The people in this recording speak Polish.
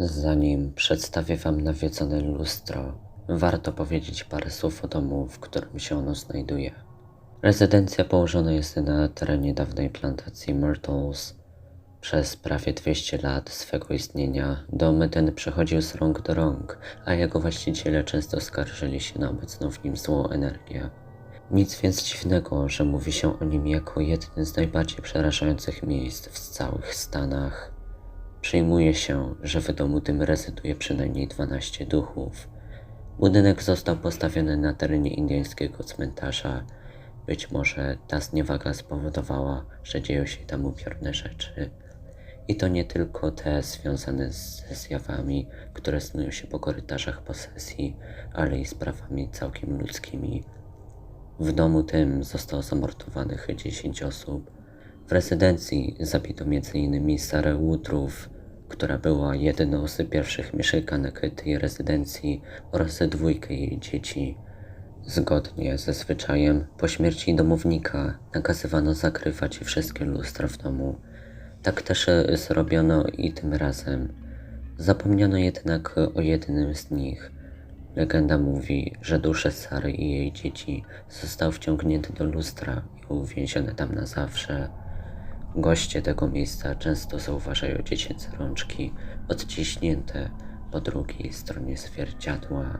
Zanim przedstawię Wam nawiedzone lustro, warto powiedzieć parę słów o domu, w którym się ono znajduje. Rezydencja położona jest na terenie dawnej plantacji Myrtles. Przez prawie 200 lat swego istnienia dom ten przechodził z rąk do rąk, a jego właściciele często skarżyli się na obecną w nim złą energię. Nic więc dziwnego, że mówi się o nim jako jednym z najbardziej przerażających miejsc w całych Stanach. Przyjmuje się, że w domu tym rezyduje przynajmniej 12 duchów. Budynek został postawiony na terenie indyjskiego cmentarza. Być może ta zniewaga spowodowała, że dzieją się tam upiorne rzeczy. I to nie tylko te związane ze zjawami, które snują się po korytarzach posesji, ale i sprawami całkiem ludzkimi. W domu tym zostało zamordowanych 10 osób. W rezydencji zabito m.in. Sarę Woodruff, która była jedną z pierwszych mieszkanek tej rezydencji oraz dwójkę jej dzieci. Zgodnie ze zwyczajem, po śmierci domownika nakazywano zakrywać wszystkie lustra w domu. Tak też e, zrobiono i tym razem. Zapomniano jednak o jednym z nich. Legenda mówi, że dusze Sary i jej dzieci zostały wciągnięte do lustra i uwięzione tam na zawsze. Goście tego miejsca często zauważają dziecięce rączki odciśnięte po drugiej stronie zwierciadła.